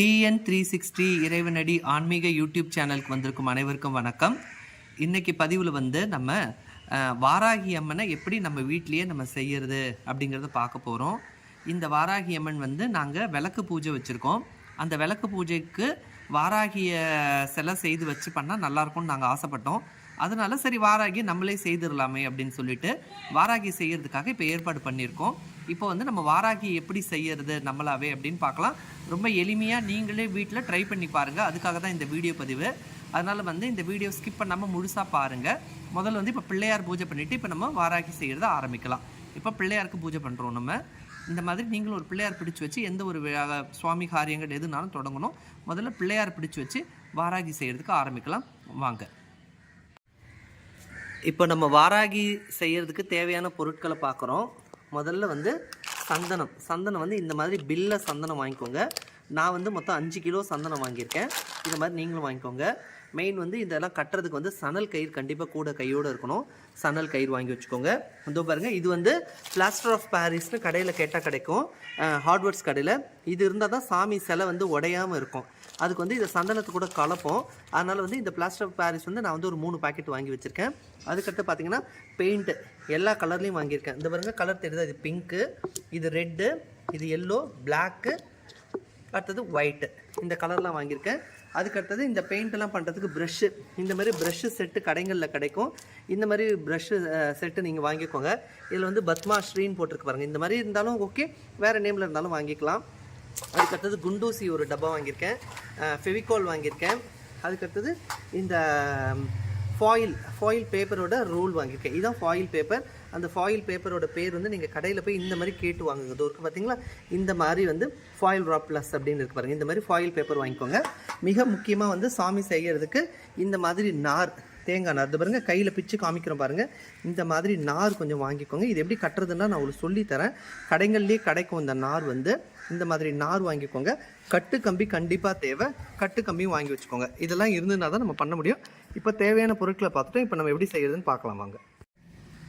TN three sixty இறைவனடி ஆன்மீக YouTube சேனலுக்கு வந்திருக்கும் அனைவருக்கும் வணக்கம். இன்னைக்கு பதிவில் வந்து நம்ம வாராகி அம்மனை எப்படி நம்ம வீட்டிலையே நம்ம செய்யறது அப்படிங்கிறத பார்க்க போகிறோம் இந்த வாராகி அம்மன் வந்து நாங்கள் விளக்கு பூஜை வச்சுருக்கோம். அந்த விளக்கு பூஜைக்கு வாராகிய சிலை செய்து வச்சு பண்ணால் நல்லாயிருக்கும்னு நாங்கள் ஆசைப்பட்டோம். அதனால சரி வாராகி நம்மளே செய்திடலாமே அப்படின்னு சொல்லிட்டு வாராகி செய்யறதுக்காக இப்போ ஏற்பாடு பண்ணியிருக்கோம். இப்போ வந்து நம்ம வாராகி எப்படி செய்யறது நம்மளாவே அப்படின்னு பார்க்கலாம். ரொம்ப எளிமையாக நீங்களே வீட்டில் ட்ரை பண்ணி பாருங்கள் அதுக்காக தான் இந்த வீடியோ பதிவு. அதனால் வந்து இந்த வீடியோ ஸ்கிப் பண்ணாமல் முழுசாக பாருங்கள் முதல்ல வந்து இப்போ பிள்ளையார் பூஜை பண்ணிவிட்டு இப்போ நம்ம வாராகி செய்கிறத ஆரம்பிக்கலாம். இப்போ பிள்ளையாருக்கு பூஜை பண்ணுறோம் நம்ம. இந்த மாதிரி நீங்களும் ஒரு பிள்ளையார் பிடிச்சி வச்சு எந்த ஒரு சுவாமி காரியங்கள் எதுனாலும் தொடங்கணும். முதல்ல பிள்ளையார் பிடிச்சி வச்சு வாராகி செய்கிறதுக்கு ஆரம்பிக்கலாம். வாங்க. இப்போ நம்ம வாராகி செய்கிறதுக்கு தேவையான பொருட்களை பார்க்குறோம். முதல்ல வந்து சந்தனம். சந்தனம் வந்து இந்த மாதிரி பில்ல சந்தனம் வாங்கிக்கோங்க. நான் வந்து மொத்தம் அஞ்சு கிலோ சந்தனம் வாங்கியிருக்கேன். இது மாதிரி நீங்களும் வாங்கிக்கோங்க. மெயின் வந்து இதெல்லாம் கட்டுறதுக்கு வந்து சணல் கயிறு கண்டிப்பாக கூட கையோடு இருக்கணும். சணல் கயிறு வாங்கி வச்சுக்கோங்க. இதோ பாருங்கள் இது வந்து பிளாஸ்டர் ஆஃப் பாரிஸ்னு கடையில் கேட்டால் கிடைக்கும். ஹார்ட்வேர்ட்ஸ் கடையில். இது இருந்தால் தான் சாமி சிலை வந்து உடையாமல் இருக்கும். அதுக்கு வந்து இதை சந்தனத்து கூட கலப்போம். அதனால் வந்து இந்த பிளாஸ்டர் ஆஃப் பாரிஸ் வந்து நான் வந்து ஒரு மூணு பாக்கெட் வாங்கி வச்சுருக்கேன். அதுக்கடுத்து பார்த்தீங்கன்னா பெயிண்ட்டு எல்லா கலர்லேயும் வாங்கியிருக்கேன். இந்த பாருங்கள் கலர் தெரியுது? இது பிங்க்கு இது ரெட்டு இது எல்லோ பிளாக்கு அடுத்தது ஒயிட்டு இந்த கலர்லாம் வாங்கியிருக்கேன். அதுக்கடுத்தது இந்த பெயிண்ட்லாம் பண்ணுறதுக்கு ப்ரஷ்ஷு இந்த மாதிரி ப்ரஷ்ஷு செட்டு கடைகளில் கிடைக்கும். இந்த மாதிரி ப்ரஷ்ஷு செட்டு நீங்கள் வாங்கிக்கோங்க. இதில் வந்து பத்மாஸ்ரீன்னு போட்டிருக்கு பாருங்கள் இந்த மாதிரி இருந்தாலும் ஓகே வேறு நேமில் இருந்தாலும் வாங்கிக்கலாம். அதுக்கடுத்தது குண்டூசி ஒரு டப்பா வாங்கியிருக்கேன். ஃபெவிகால் வாங்கியிருக்கேன். அதுக்கடுத்தது இந்த ஃபாயில் ஃபாயில் பேப்பரோட ரோல் வாங்கியிருக்கேன். இதுதான் ஃபாயில் பேப்பர் அந்த ஃபாயில் பேப்பரோட பேர் வந்து நீங்கள் கடையில் போய் இந்த மாதிரி கேட்டு வாங்குங்க. இது இருக்கு பார்த்தீங்களா இந்த மாதிரி வந்து ஃபாயில் ட்ராப் ப்ளஸ் அப்படின்னு இருக்கு பாருங்கள் இந்த மாதிரி ஃபாயில் பேப்பர் வாங்கிக்கோங்க. மிக முக்கியமாக வந்து சாமி செய்கிறதுக்கு இந்த மாதிரி நார் தேங்காய் நார். இது பாருங்க கையில் பிச்சு காமிக்கிறோம் பாருங்கள் இந்த மாதிரி நார் கொஞ்சம் வாங்கிக்கோங்க. இது எப்படி கட்டுறதுன்னா நான் உங்களுக்கு சொல்லித் தரேன் கடைகள்லேயே கிடைக்கும் இந்த நார் வந்து இந்த மாதிரி நார் வாங்கிக்கோங்க. கட்டு கம்பி கண்டிப்பாக தேவை. கட்டு கம்பியும் வாங்கி வச்சுக்கோங்க. இதெல்லாம் இருந்ததுனா தான் நம்ம பண்ண முடியும். இப்போ தேவையான பொருட்களை பார்த்துட்டோம். இப்போ நம்ம எப்படி செய்கிறதுன்னு பார்க்கலாம் வாங்க.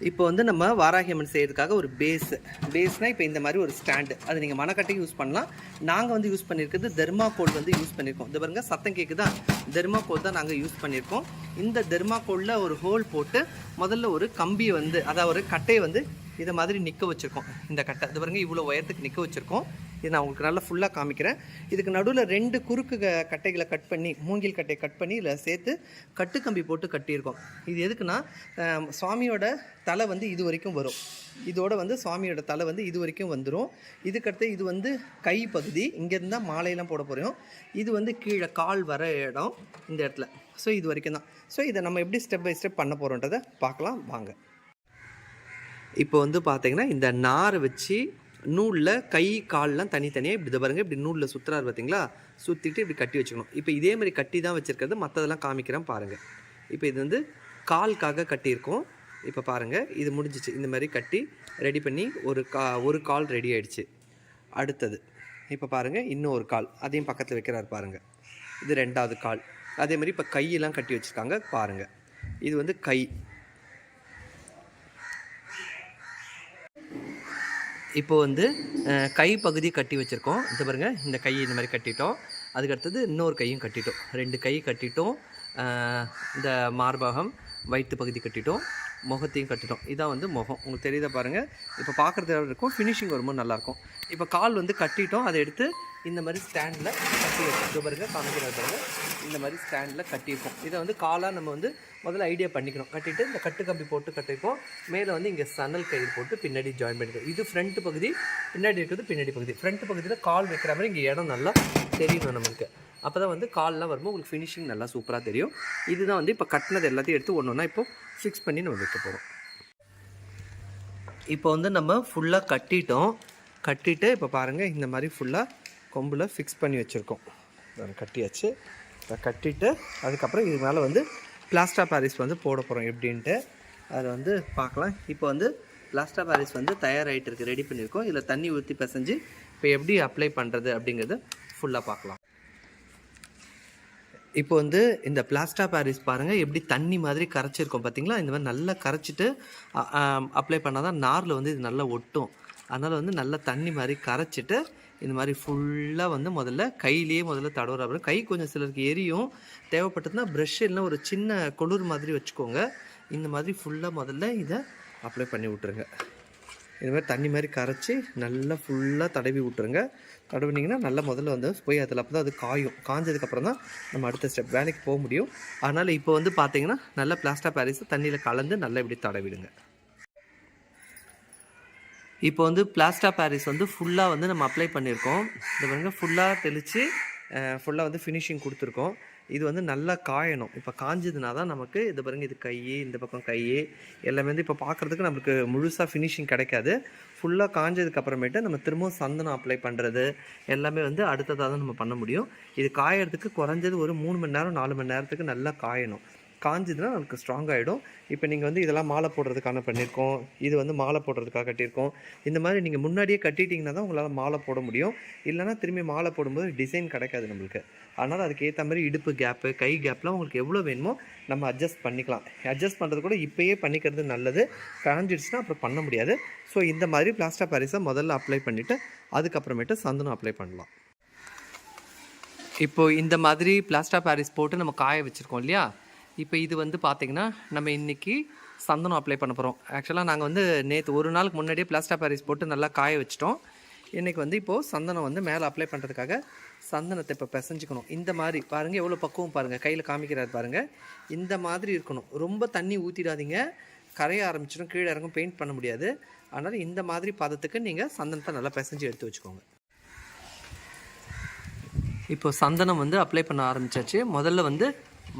இப்போ வந்து நம்ம வாராகியம்மன் செய்கிறதுக்காக ஒரு பேஸ் பேஸ்னால் இப்போ இந்த மாதிரி ஒரு ஸ்டாண்டு அது நீங்கள் மணக்கட்டைக்கு யூஸ் பண்ணலாம். நாங்கள் வந்து யூஸ் பண்ணியிருக்கிறது தெர்மாகோல் வந்து யூஸ் பண்ணியிருக்கோம் இது பாருங்கள் சத்தம் கேட்குதா தெர்மாகோல் தான் நாங்கள் யூஸ் பண்ணியிருக்கோம் இந்த தெர்மாகோலில் ஒரு ஹோல் போட்டு முதல்ல ஒரு கம்பியை வந்து அதாவது ஒரு கட்டையை வந்து இதை மாதிரி நிற்க வச்சுருக்கோம். இந்த கட்டை. இது பாருங்க இவ்வளோ உயரத்துக்கு நிற்க வச்சுருக்கோம். இது நான் உங்களுக்கு நல்லா ஃபுல்லாக காமிக்கிறேன். இதுக்கு நடுவில் ரெண்டு குறுக்கு க- கட்டைகளை கட் பண்ணி மூங்கில் கட்டையை கட் பண்ணி இதில் சேர்த்து கட்டுக்கம்பி போட்டு கட்டியிருக்கோம். இது எதுக்குன்னா சுவாமியோட தலை வந்து இது வரைக்கும் வரும். இதோட வந்து சுவாமியோட தலை வந்து இது வரைக்கும் வந்துடும் இதுக்கடுத்து இது வந்து கை பகுதி. இங்கேருந்து தான் மாலையெல்லாம் போட போகிறோம் இது வந்து கீழே கால் வர இடம் இந்த இடத்துல. ஸோ இது வரைக்கும் தான். ஸோ இதை நம்ம எப்படி ஸ்டெப் பை ஸ்டெப் பண்ண போகிறோன்றதை பார்க்கலாம். வாங்க. இப்போ வந்து பார்த்திங்கன்னா இந்த நாரை வச்சு நூலில் கை கால்லாம் தனித்தனியாக இப்படி இதை பாருங்கள் இப்படி நூலில் சுற்றுறாரு பார்த்தீங்களா சுற்றிட்டு இப்படி கட்டி வச்சுக்கணும். இப்போ இதே மாதிரி கட்டி தான் வச்சுருக்கிறது. மற்றதெல்லாம் காமிக்கிறேன் பாருங்கள் இப்போ இது வந்து கால்காக கட்டியிருக்கோம். இப்போ பாருங்கள் இது முடிஞ்சிச்சு. இந்த மாதிரி கட்டி ரெடி பண்ணி ஒரு கா ஒரு கால் ரெடி ஆயிடுச்சு. அடுத்தது இப்போ பாருங்கள் இன்னும் ஒரு கால். அதையும் பக்கத்தில் வைக்கிறாரு பாருங்கள் இது ரெண்டாவது கால். அதே மாதிரி இப்போ கையெல்லாம் கட்டி வச்சுருக்காங்க பாருங்கள் இது வந்து கை. இப்போ வந்து கை பகுதி கட்டி வச்சுருக்கோம். இந்த பாருங்கள் இந்த கை இந்த மாதிரி கட்டிட்டோம். அதுக்கடுத்தது இன்னொரு கையும் கட்டிட்டோம். ரெண்டு கை கட்டிட்டோம். இந்த மார்பகம் வயிற்று பகுதி கட்டிட்டோம். முகத்தையும் கட்டிட்டோம். இதான் வந்து முகம். உங்களுக்கு தெரியுத பாருங்கள் இப்போ பார்க்குறது இருக்கும். ஃபினிஷிங் வரும்போது நல்லாயிருக்கும் இப்போ கால் வந்து கட்டிட்டோம். அதை எடுத்து இந்த மாதிரி ஸ்டாண்டில் கட்டி வச்சுட்டு பாருங்க காமிக்கிறது இந்த மாதிரி ஸ்டாண்டில் கட்டியிருக்கோம். இதை வந்து காலாக நம்ம வந்து முதல்ல ஐடியா பண்ணிக்கணும். கட்டிட்டு இந்த கட்டு கம்பி போட்டு கட்டிருக்கோம் மேலே வந்து இங்கே சணல் கயிறு போட்டு பின்னாடி ஜாயின் பண்ணிக்கிறோம் இது ஃப்ரண்ட் பகுதி பின்னாடி இருக்கிறது பின்னாடி பகுதி. ஃப்ரண்ட் பகுதியில் கால் வைக்கிற மாதிரி இங்கே இடம் நல்லா தெரியணும் நமக்கு. அப்போ தான் வந்து கால்லாம் வரும்போது உங்களுக்கு ஃபினிஷிங் நல்லா சூப்பராக தெரியும். இதுதான் வந்து இப்போ கட்டினது எல்லாத்தையும் எடுத்து ஒன்று ஒன்றா இப்போ ஃபிக்ஸ் பண்ணி நம்ம வைக்க போகிறோம் இப்போ வந்து நம்ம ஃபுல்லாக கட்டிட்டோம். கட்டிட்டு இப்போ பாருங்கள் இந்த மாதிரி ஃபுல்லாக கொம்பில் ஃபிக்ஸ் பண்ணி வச்சுருக்கோம். அதை கட்டியாச்சு. அதை கட்டிட்டு அதுக்கப்புறம் இது மேலே வந்து பிளாஸ்டா பாரிஸ் வந்து போட போகிறோம் எப்படின்ட்டு. அதை வந்து பார்க்கலாம். இப்போ வந்து பிளாஸ்டா பாரிஸ் வந்து தயாராகிட்டு இருக்குது ரெடி பண்ணியிருக்கோம். இதில் தண்ணி ஊற்றி பிசைஞ்சு இப்போ எப்படி அப்ளை பண்ணுறது அப்படிங்கிறத ஃபுல்லாக பார்க்கலாம். இப்போ வந்து இந்த பிளாஸ்டா பாரிஸ் பாருங்கள் எப்படி தண்ணி மாதிரி கரைச்சிருக்கோம் பார்த்தீங்களா? இந்த மாதிரி நல்லா கரைச்சிட்டு அப்ளை பண்ணால் தான் நாரில் வந்து இது நல்லா ஒட்டும். அதனால் வந்து நல்லா தண்ணி மாதிரி கரைச்சிட்டு இந்த மாதிரி ஃபுல்லாக வந்து முதல்ல கையிலேயே முதல்ல தடவுற அப்புறம் கை கொஞ்சம் சிலருக்கு எரியும். தேவைப்பட்டதுன்னா ப்ரஷ் இல்லைன்னா ஒரு சின்ன கொளுர் மாதிரி வச்சுக்கோங்க. இந்த மாதிரி ஃபுல்லாக முதல்ல இதை அப்ளை பண்ணி விட்ருங்க இது மாதிரி தண்ணி மாதிரி கரைச்சி நல்லா ஃபுல்லாக தடவி விட்ருங்க தடவினீங்கன்னா நல்லா முதல்ல வந்து போய் அதில் அப்போ தான் அது காயும். காஞ்சதுக்கப்புறம் தான் நம்ம அடுத்த ஸ்டெப் வேலைக்கு போக முடியும். அதனால் இப்போ வந்து பார்த்தீங்கன்னா நல்லா பிளாஸ்டா பாரிஸை தண்ணியில் கலந்து நல்லா இப்படி தடவிடுங்க. இப்போ வந்து பிளாஸ்டா பாரிஸ் வந்து ஃபுல்லாக வந்து நம்ம அப்ளை பண்ணியிருக்கோம். இது பாருங்க ஃபுல்லாக தெளித்து ஃபுல்லாக வந்து ஃபினிஷிங் கொடுத்துருக்கோம். இது வந்து நல்லா காயணும். இப்போ காஞ்சதுனா தான் நமக்கு இது பாருங்க இது கை இந்த பக்கம் கை எல்லாமே வந்து இப்போ பார்க்குறதுக்கு நம்மளுக்கு முழுசாக ஃபினிஷிங் கிடைக்காது. ஃபுல்லாக காஞ்சதுக்கு அப்புறமேட்டு நம்ம திரும்பவும் சந்தனம் அப்ளை பண்ணுறது எல்லாமே வந்து அடுத்ததாக தான் நம்ம பண்ண முடியும். இது காயறதுக்கு குறைஞ்சது ஒரு மூணு மணி நேரம் நாலு மணி நேரத்துக்கு நல்லா காயணும். காஞ்சதுன்னா நமக்கு ஸ்ட்ராங் ஆகிடும் இப்போ நீங்கள் வந்து இதெல்லாம் மாலை போடுறதுக்கான பண்ணியிருக்கோம் இது வந்து மாலை போடுறதுக்காக கட்டியிருக்கோம். இந்த மாதிரி நீங்கள் முன்னாடியே கட்டிட்டீங்கன்னா தான் உங்களால் மாலை போட முடியும். இல்லைன்னா திரும்பி மாலை போடும்போது டிசைன் கிடைக்காது நம்மளுக்கு. அதனால் அதுக்கேற்ற மாதிரி இடுப்பு கேப்பு கை கேப்லாம் உங்களுக்கு எவ்வளோ வேணுமோ நம்ம அட்ஜஸ்ட் பண்ணிக்கலாம். அட்ஜஸ்ட் பண்ணுறது கூட இப்போயே பண்ணிக்கிறது நல்லது. காஞ்சிடுச்சுன்னா அப்புறம் பண்ண முடியாது. ஸோ இந்த மாதிரி பிளாஸ்டர் பாரிஸை முதல்ல அப்ளை பண்ணிவிட்டு அதுக்கப்புறமேட்டு சந்தனம் அப்ளை பண்ணலாம். இப்போ இந்த மாதிரி பிளாஸ்டர் பாரிஸ் போட்டு நம்ம காய வச்சுருக்கோம் இல்லையா? இப்போ இது வந்து பார்த்திங்கன்னா நம்ம இன்றைக்கி சந்தனம் அப்ளை பண்ண போகிறோம் ஆக்சுவலாக நாங்கள் வந்து நேற்று ஒரு நாளுக்கு முன்னாடியே பிளாஸ்டர் பாரிஸ் போட்டு நல்லா காய வச்சிட்டோம். இன்றைக்கி வந்து இப்போது சந்தனம் வந்து மேலே அப்ளை பண்ணுறதுக்காக சந்தனத்தை இப்போ பிசைஞ்சிக்கணும். இந்த மாதிரி பாருங்கள் எவ்வளோ பக்குவம் பாருங்கள் கையில் காமிக்கிறாரு பாருங்கள் இந்த மாதிரி இருக்கணும். ரொம்ப தண்ணி ஊற்றிடாதீங்க கரைய ஆரம்பிச்சிடும் கீழே இறங்கும் பெயிண்ட் பண்ண முடியாது. அதனால் இந்த மாதிரி பதத்துக்கு நீங்கள் சந்தனத்தை நல்லா பிசைஞ்சு எடுத்து வச்சுக்கோங்க. இப்போது சந்தனம் வந்து அப்ளை பண்ண ஆரம்பிச்சாச்சு. முதல்ல வந்து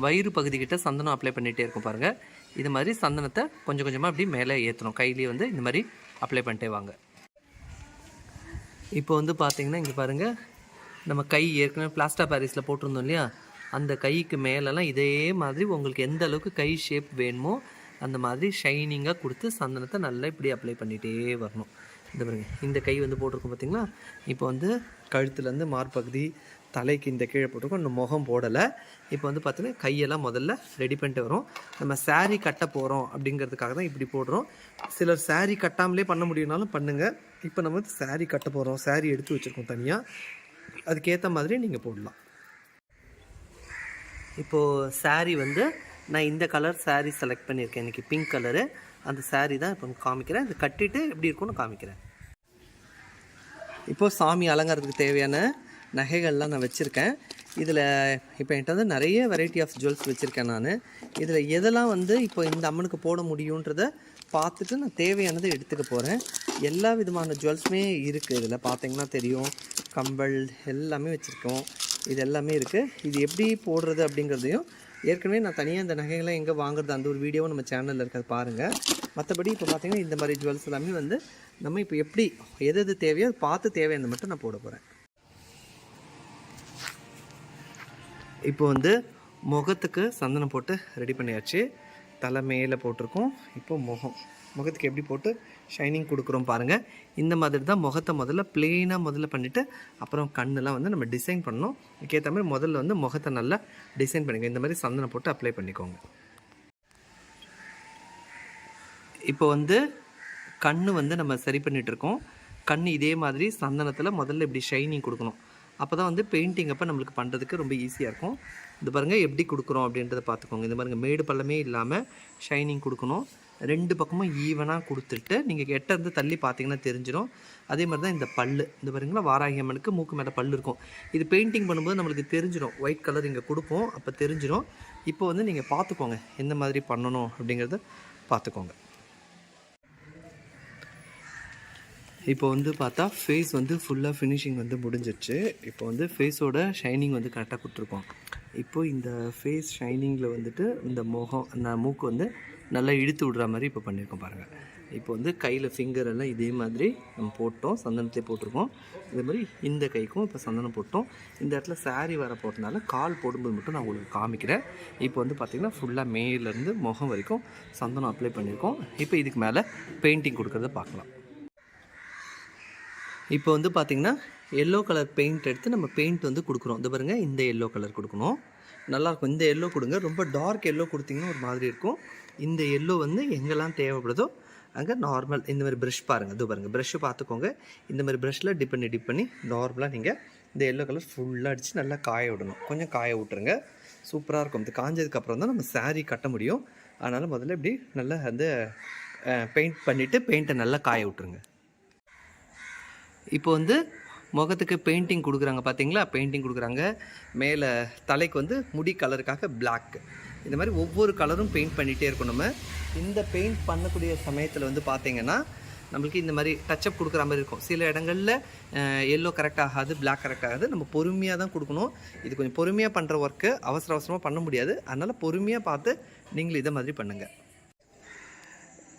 வயிறு பகுதிக்கிட்ட சந்தனம் அப்ளை பண்ணிகிட்டே இருக்கும் பாருங்கள் இது மாதிரி சந்தனத்தை கொஞ்சம் கொஞ்சமாக அப்படி மேலே ஏற்றணும் கையிலேயே வந்து இந்த மாதிரி அப்ளை பண்ணிட்டே வாங்க. இப்போ வந்து பார்த்தீங்கன்னா இங்கே பாருங்கள் நம்ம கை ஏற்கனவே பிளாஸ்டர் பாரிஸில் போட்டிருந்தோம் இல்லையா? அந்த கைக்கு மேலெல்லாம் இதே மாதிரி உங்களுக்கு எந்த அளவுக்கு கை ஷேப் வேணுமோ அந்த மாதிரி ஷைனிங்காக கொடுத்து சந்தனத்தை நல்லா இப்படி அப்ளை பண்ணிகிட்டே வரணும். இந்த பாருங்க. இந்த கை வந்து போட்டிருக்கோம் பார்த்தீங்களா இப்போ வந்து கழுத்துலேருந்து மார்பகுதி தலைக்கு இந்த கீழே போட்டிருக்கோம். இன்னும் முகம் போடலை. இப்போ வந்து பார்த்தீங்கன்னா கையெல்லாம் முதல்ல ரெடி பண்ணிட்டு வரும். நம்ம சாரீ கட்ட போகிறோம் அப்படிங்கிறதுக்காக தான் இப்படி போடுறோம். சிலர் சாரீ கட்டாமலே பண்ண முடியும்னாலும் பண்ணுங்கள் இப்போ நம்ம வந்து சாரீ கட்ட போகிறோம் சாரீ எடுத்து வச்சுருக்கோம் தனியாக அதுக்கேற்ற மாதிரி நீங்கள் போடலாம். இப்போது சாரீ வந்து நான் இந்த கலர் சாரீ செலக்ட் பண்ணியிருக்கேன். இன்றைக்கி பிங்க் கலரு அந்த சாரீ தான் இப்போ காமிக்கிறேன். இது கட்டிட்டு எப்படி இருக்கும்னு காமிக்கிறேன். இப்போது சாமி அலங்காரத்துக்கு தேவையான நகைகள்லாம் நான் வச்சுருக்கேன். இதில் இப்போ என்கிட்ட வந்து நிறைய வெரைட்டி ஆஃப் ஜுவல்ஸ் வச்சுருக்கேன் நான். இதில் எதெல்லாம் வந்து இப்போ இந்த அம்மனுக்கு போட முடியுன்றத பார்த்துட்டு நான் தேவையானதை எடுத்துக்க போகிறேன் எல்லா விதமான ஜுவல்ஸுமே இருக்குது இதில் பார்த்தீங்கன்னா தெரியும். கம்பல் எல்லாமே வச்சுருக்கோம். இது எல்லாமே இருக்குது இது எப்படி போடுறது அப்படிங்கிறதையும் ஏற்கனவே நான் தனியாக இந்த நகைகளை எங்கே வாங்குறது அந்த ஒரு வீடியோவும் நம்ம சேனலில் இருக்கிறது பாருங்கள் மற்றபடி இப்போ பார்த்திங்கன்னா இந்த மாதிரி ஜுவல்ஸ் எல்லாமே வந்து நம்ம இப்போ எப்படி எது எது தேவையோ அதை பார்த்து தேவையானது மட்டும் நான் போட போகிறேன் இப்போ வந்து முகத்துக்கு சந்தனம் போட்டு ரெடி பண்ணியாச்சு. தலை மேலே போட்டிருக்கோம். இப்போ முகம். முகத்துக்கு எப்படி போட்டு ஷைனிங் கொடுக்குறோம் பாருங்கள் இந்த மாதிரி தான் முகத்தை முதல்ல ப்ளெயினாக முதல்ல பண்ணிவிட்டு அப்புறம் கண்ணெலாம் வந்து நம்ம டிசைன் பண்ணணும். இதுக்கேற்ற மாதிரி முதல்ல வந்து முகத்தை நல்லா டிசைன் பண்ணிக்கோங்க. இந்த மாதிரி சந்தனம் போட்டு அப்ளை பண்ணிக்கோங்க. இப்போ வந்து கண் வந்து நம்ம சரி பண்ணிகிட்ருக்கோம் இருக்கோம். கண் இதே மாதிரி சந்தனத்தில் முதல்ல இப்படி ஷைனிங் கொடுக்கணும். அப்போ தான் வந்து பெயிண்டிங் அப்போ நம்மளுக்கு பண்ணுறதுக்கு ரொம்ப ஈஸியாக இருக்கும். இது பாருங்கள் எப்படி கொடுக்குறோம் அப்படின்றத பார்த்துக்கோங்க. இந்த பாருங்கள் மேடு பள்ளமே இல்லாமல் ஷைனிங் கொடுக்கணும். ரெண்டு பக்கமும் ஈவனாக கொடுத்துட்டு நீங்கள் கெட்ட இருந்து தள்ளி பார்த்தீங்கன்னா தெரிஞ்சிடும் அதே மாதிரி தான் இந்த பல்லு. இந்த பாருங்களா வாராகி அம்மனுக்கு மூக்கு மேலே பல்லு இருக்கும். இது பெயிண்டிங் பண்ணும்போது நம்மளுக்கு தெரிஞ்சிடும் ஒயிட் கலர் இங்கே கொடுப்போம் அப்போ தெரிஞ்சிடும் இப்போ வந்து நீங்கள் பார்த்துக்கோங்க எந்த மாதிரி பண்ணணும் அப்படிங்கிறத பார்த்துக்கோங்க. இப்போ வந்து பார்த்தா ஃபேஸ் வந்து ஃபுல்லாக ஃபினிஷிங் வந்து முடிஞ்சிருச்சு. இப்போ வந்து ஃபேஸோட ஷைனிங் வந்து கரெக்டாக கொடுத்துருக்கோம். இப்போது இந்த ஃபேஸ் ஷைனிங்கில் வந்துட்டு இந்த முகம் அந்த மூக்கு வந்து நல்லா இழுத்து விடுற மாதிரி இப்போ பண்ணியிருக்கோம் பாருங்கள் இப்போ வந்து கையில் ஃபிங்கர் எல்லாம் இதே மாதிரி நம்ம போட்டோம் சந்தனத்தை போட்டிருக்கோம். இதே மாதிரி இந்த கைக்கும் இப்போ சந்தனம் போட்டோம். இந்த இடத்துல சாரி வர போட்டதுனால கால் போடும்போது மட்டும் நான் உங்களுக்கு காமிக்கிறேன். இப்போ வந்து பார்த்திங்கன்னா ஃபுல்லாக மேலேருந்து முகம் வரைக்கும் சந்தனம் அப்ளை பண்ணியிருக்கோம். இப்போ இதுக்கு மேலே பெயிண்டிங் கொடுக்கறத பார்க்கலாம். இப்போ வந்து பார்த்திங்கன்னா எல்லோ கலர் பெயிண்ட் எடுத்து நம்ம பெயிண்ட் வந்து கொடுக்குறோம். இது பாருங்கள் இந்த எல்லோ கலர் கொடுக்கணும். நல்லாயிருக்கும் இந்த எல்லோ கொடுங்க. ரொம்ப டார்க் எல்லோ கொடுத்தீங்கன்னா ஒரு மாதிரி இருக்கும். இந்த எல்லோ வந்து எங்கெல்லாம் தேவைப்படுதோ அங்கே நார்மல் இந்த மாதிரி ப்ரஷ் பாருங்கள் இது பாருங்கள் ப்ரஷ்ஷு பார்த்துக்கோங்க இந்த மாதிரி ப்ரஷ்ஷில் டிப் பண்ணி டிப் பண்ணி நார்மலாக நீங்கள் இந்த எல்லோ கலர் ஃபுல்லாக அடித்து நல்லா காய விடணும். கொஞ்சம் காய விட்டுருங்க. சூப்பராக இருக்கும். இது காஞ்சதுக்கப்புறம் தான் நம்ம சாரீ கட்ட முடியும். அதனால் முதல்ல இப்படி நல்லா வந்து பெயிண்ட் பண்ணிவிட்டு பெயிண்ட்டை நல்லா காய விட்டுருங்க. இப்போ வந்து முகத்துக்கு பெயிண்டிங் கொடுக்குறாங்க பார்த்தீங்களா பெயிண்டிங் கொடுக்குறாங்க. மேலே தலைக்கு வந்து முடி கலருக்காக பிளாக் இந்த மாதிரி ஒவ்வொரு கலரும் பெயிண்ட் பண்ணிகிட்டே இருக்கும் நம்ம. இந்த பெயிண்ட் பண்ணக்கூடிய சமயத்தில் வந்து பார்த்தீங்கன்னா நம்மளுக்கு இந்த மாதிரி டச்சப் கொடுக்குற மாதிரி இருக்கும். சில இடங்களில் எல்லோ கரெக்ட் ஆகாது பிளாக் கரெக்ட் ஆகாது. நம்ம பொறுமையாக தான் கொடுக்கணும். இது கொஞ்சம் பொறுமையாக பண்ணுற ஒர்க்கு அவசர அவசரமாக பண்ண முடியாது. அதனால் பொறுமையாக பார்த்து நீங்களும் இதை மாதிரி பண்ணுங்கள்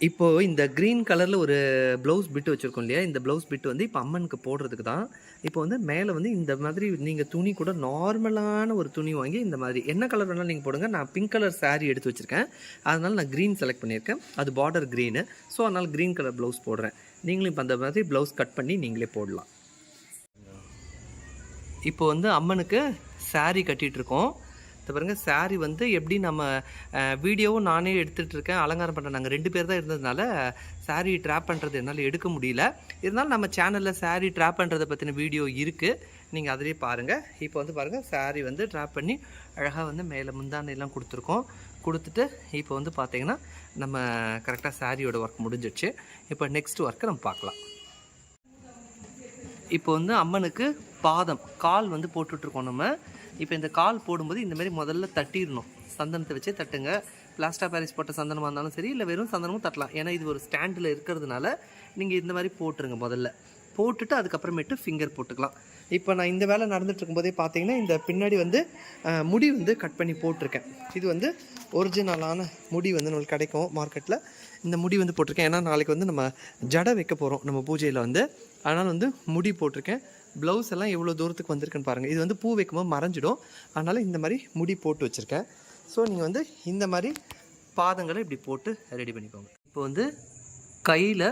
இப்போது இந்த க்ரீன் கலரில் ஒரு ப்ளவுஸ் பிட்டு வச்சுருக்கோம் இல்லையா? இந்த ப்ளவுஸ் பிட்டு வந்து இப்போ அம்மனுக்கு போடுறதுக்கு தான். இப்போ வந்து மேலே வந்து இந்த மாதிரி நீங்கள் துணி கூட நார்மலான ஒரு துணி வாங்கி இந்த மாதிரி என்ன கலர் வேணாலும் நீங்கள் போடுங்க. நான் பிங்க் கலர் சாரீ எடுத்து வச்சுருக்கேன். அதனால் நான் க்ரீன் செலக்ட் பண்ணியிருக்கேன். அது பார்டர் க்ரீனு ஸோ அதனால் க்ரீன் கலர் ப்ளவுஸ் போடுறேன். நீங்களும் இப்போ அந்த மாதிரி ப்ளவுஸ் கட் பண்ணி நீங்களே போடலாம். இப்போ வந்து அம்மனுக்கு சாரீ கட்டிகிட்ருக்கோம் இருக்கோம். இது பாருங்கள் சாரீ வந்து எப்படி நம்ம வீடியோவும் நானே எடுத்துகிட்டு இருக்கேன் அலங்காரம் பண்ண நாங்கள் ரெண்டு பேர் தான் இருந்ததுனால சாரீ ட்ராப் பண்ணுறது என்னால் எடுக்க முடியல. இருந்தாலும் நம்ம சேனலில் சாரீ ட்ராப் பண்ணுறதை பற்றின வீடியோ இருக்குது நீங்கள் அதிலே பாருங்கள் இப்போ வந்து பாருங்கள் சாரீ வந்து ட்ராப் பண்ணி அழகாக வந்து மேலே முந்தானையெல்லாம் கொடுத்துருக்கோம். கொடுத்துட்டு இப்போ வந்து பார்த்தீங்கன்னா நம்ம கரெக்டாக சாரியோட ஒர்க் முடிஞ்சிடுச்சு. இப்போ நெக்ஸ்ட் ஒர்க்கை நம்ம பார்க்கலாம். இப்போ வந்து அம்மனுக்கு பாதம் கால் வந்து போட்டுட்ருக்கோம் நம்ம. இப்போ இந்த கால் போடும்போது இந்தமாரி முதல்ல தட்டிடணும். சந்தனத்தை வச்சே தட்டுங்க. பிளாஸ்டா பாரிஸ் போட்ட சந்தனமாக இருந்தாலும் சரி இல்லை வெறும் சந்தனமும் தட்டலாம். ஏன்னா இது ஒரு ஸ்டாண்டில் இருக்கிறதுனால நீங்கள் இந்த மாதிரி போட்டுருங்க முதல்ல. போட்டுட்டு அதுக்கப்புறமேட்டு ஃபிங்கர் போட்டுக்கலாம். இப்போ நான் இந்த வேலை நடந்துட்டு இருக்கும்போதே பார்த்தீங்கன்னா இந்த பின்னாடி வந்து முடி வந்து கட் பண்ணி போட்டிருக்கேன். இது வந்து ஒரிஜினலான முடி வந்து நம்மளுக்கு கிடைக்கும் மார்க்கெட்டில் இந்த முடி வந்து போட்டிருக்கேன். ஏன்னா நாளைக்கு வந்து நம்ம ஜடை வைக்க போகிறோம் நம்ம பூஜையில் வந்து. அதனால் வந்து முடி போட்டிருக்கேன். ப்ளவுஸ் எல்லாம் எவ்வளோ தூரத்துக்கு வந்திருக்குன்னு பாருங்கள் இது வந்து பூ வைக்கும்போது மறைஞ்சிடும். அதனால் இந்த மாதிரி முடி போட்டு வச்சுருக்கேன். ஸோ நீங்கள் வந்து இந்த மாதிரி பாதங்களை இப்படி போட்டு ரெடி பண்ணிக்கோங்க. இப்போ வந்து கையில்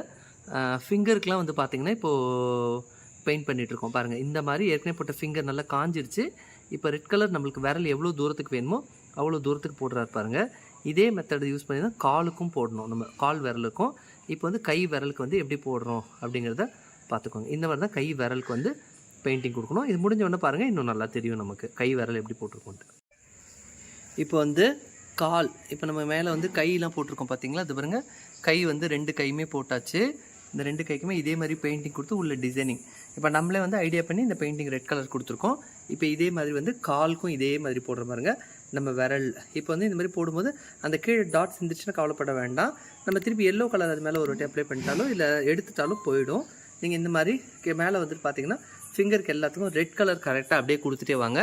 ஃபிங்கருக்குலாம் வந்து பார்த்தீங்கன்னா இப்போது பெயிண்ட் பண்ணிகிட்ருக்கோம் பாருங்கள் இந்த மாதிரி ஏற்கனவே போட்ட ஃபிங்கர் நல்லா காஞ்சிருச்சு. இப்போ ரெட் கலர் நம்மளுக்கு விரல் எவ்வளோ தூரத்துக்கு வேணுமோ அவ்வளோ தூரத்துக்கு போடுறாரு பாருங்கள் இதே மெத்தட் யூஸ் பண்ணி தான் காலுக்கும் போடணும். நம்ம கால் விரலுக்கும். இப்போ வந்து கை விரலுக்கு வந்து எப்படி போடுறோம் அப்படிங்கிறத பார்த்துக்கோங்க இந்த மாதிரி தான் கை விரலுக்கு வந்து பெயிண்டிங் கொடுக்கணும். இது முடிஞ்ச உடனே பாருங்கள் இன்னும் நல்லா தெரியும் நமக்கு. கை விரல் எப்படி போட்டிருக்கோன்ட்டு. இப்போ வந்து கால் இப்போ நம்ம மேலே வந்து கையெல்லாம் போட்டிருக்கோம் பார்த்தீங்களா அது பாருங்கள் கை வந்து ரெண்டு கையுமே போட்டாச்சு. இந்த ரெண்டு கைக்குமே இதே மாதிரி பெயிண்டிங் கொடுத்து உள்ள டிசைனிங் இப்போ நம்மளே வந்து ஐடியா பண்ணி இந்த பெயிண்டிங் ரெட் கலர் கொடுத்துருக்கோம். இப்போ இதே மாதிரி வந்து காலுக்கும் இதே மாதிரி போடுற பாருங்க நம்ம விரல். இப்போ வந்து இந்த மாதிரி போடும்போது அந்த கீழே டாட்ஸ் இருந்துச்சுன்னா கவலைப்பட வேண்டாம். நம்ம திருப்பி எல்லோ கலர் அது மேலே ஒரு வாட்டி அப்ளை பண்ணிட்டாலும் இல்லை எடுத்துட்டாலும் போயிடும். நீங்கள் இந்த மாதிரி மேலே வந்துட்டு பார்த்தீங்கன்னா ஃபிங்கருக்கு எல்லாத்துக்கும் ரெட் கலர் கரெக்டாக அப்படியே கொடுத்துட்டே வாங்க.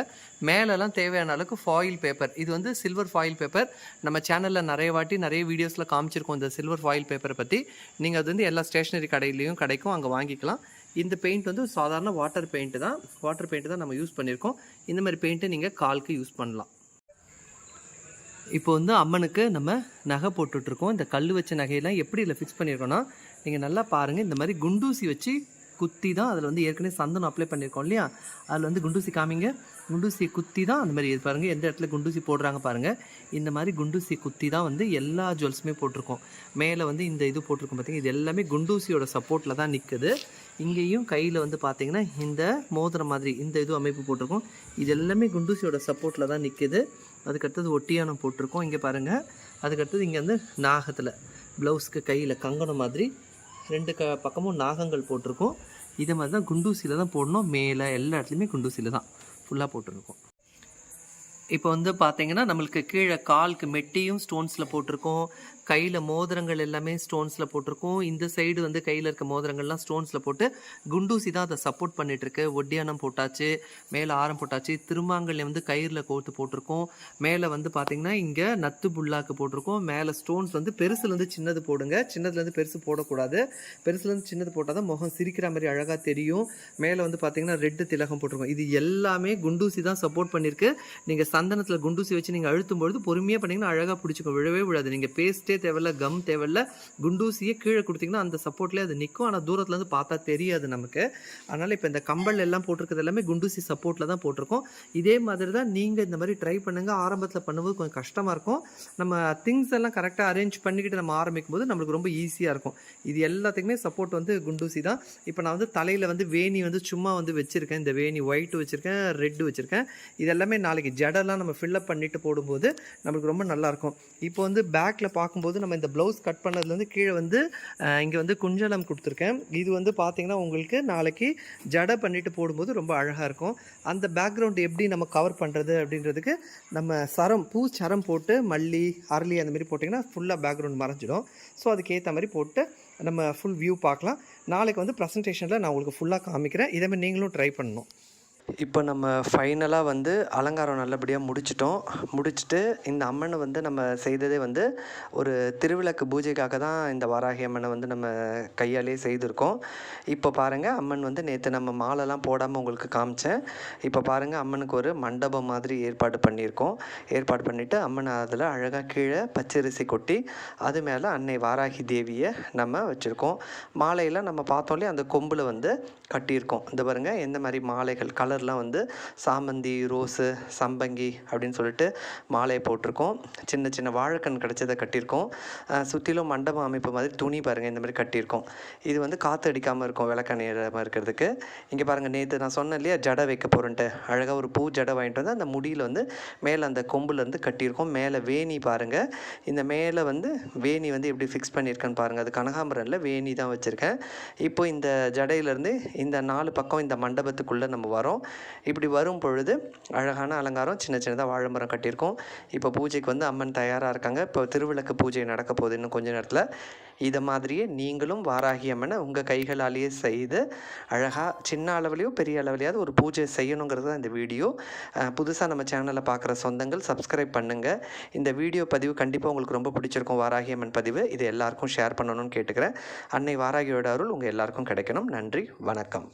மேலெல்லாம் தேவையான அளவுக்கு ஃபாயில் பேப்பர் இது வந்து சில்வர் ஃபாயில் பேப்பர் நம்ம சேனலில் நிறைய வாட்டி நிறைய வீடியோஸில் காமிச்சிருக்கோம் இந்த சில்வர் ஃபாயில் பேப்பரை பற்றி நீங்கள் அது வந்து எல்லா ஸ்டேஷ்னரி கடையிலையும் கிடைக்கும் அங்கே வாங்கிக்கலாம். இந்த பெயிண்ட் வந்து சாதாரண வாட்டர் பெயிண்ட்டு தான். வாட்டர் பெயிண்ட் தான் நம்ம யூஸ் பண்ணியிருக்கோம் இந்த மாதிரி பெயிண்ட்டை நீங்கள் காலுக்கு யூஸ் பண்ணலாம். இப்போ வந்து அம்மனுக்கு நம்ம நகை போட்டுட்ருக்கோம் இந்த கல் வச்ச நகையெல்லாம் எப்படி இதில் ஃபிக்ஸ் பண்ணியிருக்கோன்னா நீங்கள் நல்லா பாருங்கள் இந்த மாதிரி குண்டூசி வச்சு குத்தி தான் அதில் வந்து ஏற்கனவே சந்தனம் அப்ளை பண்ணியிருக்கோம் இல்லையா? அதில் வந்து குண்டூசி காமிங்க. குண்டூசி குத்தி தான் அந்த மாதிரி இது பாருங்கள் எந்த இடத்துல குண்டூசி போடுறாங்க பாருங்கள் இந்த மாதிரி குண்டூசி குத்தி தான் வந்து எல்லா ஜுவல்ஸுமே போட்டிருக்கோம். மேலே வந்து இந்த இது போட்டிருக்கோம் பார்த்தீங்கன்னா இது எல்லாமே குண்டூசியோட சப்போர்ட்டில் தான் நிற்குது இங்கேயும் கையில் வந்து பார்த்திங்கன்னா இந்த மோதிரம் மாதிரி இந்த இது அமைப்பு போட்டிருக்கோம். இது எல்லாமே குண்டூசியோட சப்போர்ட்டில் தான் நிற்குது அதுக்கடுத்தது ஒட்டியானம் போட்டிருக்கோம். இங்கே பாருங்கள் அதுக்கடுத்தது இங்கே வந்து நாகத்தில் ப்ளவுஸ்க்கு கையில் கங்கணம் மாதிரி ரெண்டு க பக்கமும் நாகங்கள் போட்டிருக்கோம். இதே மாதிரி தான் குண்டூசியில் தான் போடணும். மேலே எல்லா இடத்துலையுமே குண்டூசியில் தான். ஃபுல்லாக போட்டிருக்கோம். இப்போ வந்து பார்த்தீங்கன்னா நம்மளுக்கு கீழே காலுக்கு மெட்டியும் ஸ்டோன்ஸில் போட்டிருக்கோம். கையில் மோதிரங்கள் எல்லாமே ஸ்டோன்ஸில் போட்டிருக்கோம். இந்த சைடு வந்து கையில் இருக்க மோதிரங்கள்லாம் ஸ்டோன்ஸில் போட்டு குண்டூசி தான் அதை சப்போர்ட் பண்ணிகிட்ருக்கு ஒட்டியானம் போட்டாச்சு மேலே ஆரம் போட்டாச்சு. திருமாங்கல்யம் வந்து கயிறில் கோர்த்து போட்டிருக்கோம். மேலே வந்து பார்த்திங்கன்னா இங்கே நத்து புல்லாக்கு போட்டிருக்கோம். மேலே ஸ்டோன்ஸ் வந்து பெருசுலேருந்து சின்னது போடுங்க. சின்னதுலேருந்து பெருசு போடக்கூடாது. பெருசுலேருந்து சின்னது போட்டால் தான் முகம் சிரிக்கிற மாதிரி அழகாக தெரியும். மேலே வந்து பார்த்தீங்கன்னா ரெட்டு திலகம் போட்டிருக்கோம். இது எல்லாமே குண்டூசி தான் சப்போர்ட் பண்ணியிருக்கு. நீங்கள் சந்தனத்தில் குண்டூசி வச்சு நீங்கள் அழுத்தும் பொழுது பொறுமையாக பண்ணிங்கன்னா அழகாக பிடிச்சிக்கும். விழவே விழாது. நீங்கள் பேஸ்ட்டே தேவையில்ல கம் தேவையில்ல குண்டூசியே கீழே கொடுத்தீங்கன்னா அந்த சப்போர்ட்லேயே அது நிற்கும் ஆனால் தூரத்துலேருந்து பார்த்தா தெரியாது நமக்கு. அதனால் இப்போ இந்த கம்பல் எல்லாம் போட்டிருக்கிறது எல்லாமே குண்டூசி சப்போர்ட்டில் தான் போட்டிருக்கோம். இதே மாதிரி தான் நீங்கள் இந்த மாதிரி ட்ரை பண்ணுங்கள் ஆரம்பத்தில் பண்ணும்போது கொஞ்சம் கஷ்டமாக இருக்கும். நம்ம திங்ஸ் எல்லாம் கரெக்டாக அரேஞ்ச் பண்ணிக்கிட்டு நம்ம ஆரம்பிக்கும் போது நம்மளுக்கு ரொம்ப ஈஸியாக இருக்கும். இது எல்லாத்துக்குமே சப்போர்ட் வந்து குண்டூசி தான். இப்போ நான் வந்து தலையில் வந்து வேணி வந்து சும்மா வந்து வச்சுருக்கேன். இந்த வேணி ஒயிட் வச்சுருக்கேன் ரெட்டு வச்சுருக்கேன். இது எல்லாமே நாளைக்கு ஜடெல்லாம் நம்ம ஃபில்லப் பண்ணிட்டு போடும்போது நம்மளுக்கு ரொம்ப நல்லாயிருக்கும் இப்போ வந்து பேக்கில் பார்க்கும்போது நம்ம இந்த ப்ளவுஸ் கட் பண்ணதுலேருந்து கீழே வந்து இங்கே வந்து குஞ்சலம் கொடுத்துருக்கேன். இது வந்து பார்த்தீங்கன்னா உங்களுக்கு நாளைக்கு ஜடை பண்ணிட்டு போடும்போது ரொம்ப அழகாக இருக்கும். அந்த பேக்ரவுண்ட் எப்படி நம்ம கவர் பண்ணுறது அப்படின்றதுக்கு நம்ம சரம் பூ சரம் போட்டு மல்லி அரளி அந்த மாதிரி போட்டிங்கன்னா ஃபுல்லாக பேக்ரவுண்ட் மறைஞ்சிடும். ஸோ அதுக்கேற்ற மாதிரி போட்டு நம்ம ஃபுல் வியூ பார்க்கலாம். நாளைக்கு வந்து ப்ரெசன்டேஷனில் நான் உங்களுக்கு ஃபுல்லாக காமிக்கிறேன். இதே மாதிரி நீங்களும் ட்ரை பண்ணணும். இப்போ நம்ம ஃபைனலாக வந்து அலங்காரம் நல்லபடியாக முடிச்சிட்டோம். முடிச்சுட்டு இந்த அம்மனை வந்து நம்ம செய்ததே வந்து ஒரு திருவிளக்கு பூஜைக்காக தான் இந்த வாராகி அம்மனை வந்து நம்ம கையாலே செய்திருக்கோம். இப்போ பாருங்கள் அம்மன் வந்து நேற்று நம்ம மாலைலாம் போடாமல் உங்களுக்கு காமிச்சேன். இப்போ பாருங்கள் அம்மனுக்கு ஒரு மண்டபம் மாதிரி ஏற்பாடு பண்ணியிருக்கோம். ஏற்பாடு பண்ணிவிட்டு அம்மனை அதில் அழகாக கீழே பச்சரிசி கொட்டி அது மேலே அன்னை வாராகி தேவியை நம்ம வச்சுருக்கோம். மாலையெல்லாம் நம்ம பார்த்தோம்லே அந்த கொம்பில் வந்து கட்டியிருக்கோம். இந்த பாருங்கள் எந்த மாதிரி மாலைகள் கலர் கலர்லாம் வந்து சாமந்தி ரோஸு சம்பங்கி அப்படின்னு சொல்லிட்டு மாலையை போட்டிருக்கோம். சின்ன சின்ன வாழைக்கண் கிடச்சதை கட்டியிருக்கோம். சுற்றிலும் மண்டபம் அமைப்பு மாதிரி துணி பாருங்கள் இந்த மாதிரி கட்டியிருக்கோம். இது வந்து காற்று அடிக்காமல் இருக்கும் விளக்கணியமாக இருக்கிறதுக்கு. இங்கே பாருங்கள் நேற்று நான் சொன்னேன் இல்லையா ஜடை வைக்க போகிறேன்ட்டு அழகாக ஒரு பூ ஜடை வாங்கிட்டு வந்து அந்த முடியில் வந்து மேலே அந்த கொம்புலேருந்து கட்டியிருக்கோம். மேலே வேணி பாருங்கள் இந்த மேலே வந்து வேணி வந்து எப்படி ஃபிக்ஸ் பண்ணியிருக்கேன்னு பாருங்கள் அது கனகாம்பரனில் வேணி தான் வச்சுருக்கேன். இப்போ இந்த ஜடையிலேருந்து இந்த நாலு பக்கம் இந்த மண்டபத்துக்குள்ளே நம்ம வரோம். இப்படி வரும் பொழுது அழகான அலங்காரம் சின்ன சின்னதாக வாழை மரம் கட்டியிருக்கோம். இப்போ பூஜைக்கு வந்து அம்மன் தயாராக இருக்காங்க. இப்போ திருவிளக்கு பூஜை நடக்க போகுது இன்னும் கொஞ்ச நேரத்தில். இதை மாதிரியே நீங்களும் வாராகி அம்மனை உங்கள் கைகளாலேயே செய்து அழகாக சின்ன அளவுலையோ பெரிய அளவுலையாவது ஒரு பூஜை செய்யணுங்கிறது தான் இந்த வீடியோ. புதுசாக நம்ம சேனலில் பார்க்குற சொந்தங்கள் சப்ஸ்கிரைப் பண்ணுங்கள் இந்த வீடியோ பதிவு கண்டிப்பாக உங்களுக்கு ரொம்ப பிடிச்சிருக்கும் வாராகி அம்மன் பதிவு. இது எல்லாருக்கும் ஷேர் பண்ணணும்னு கேட்டுக்கிறேன். அன்னை வாராகியோட அருள் உங்கள் எல்லாருக்கும் கிடைக்கணும். நன்றி வணக்கம்.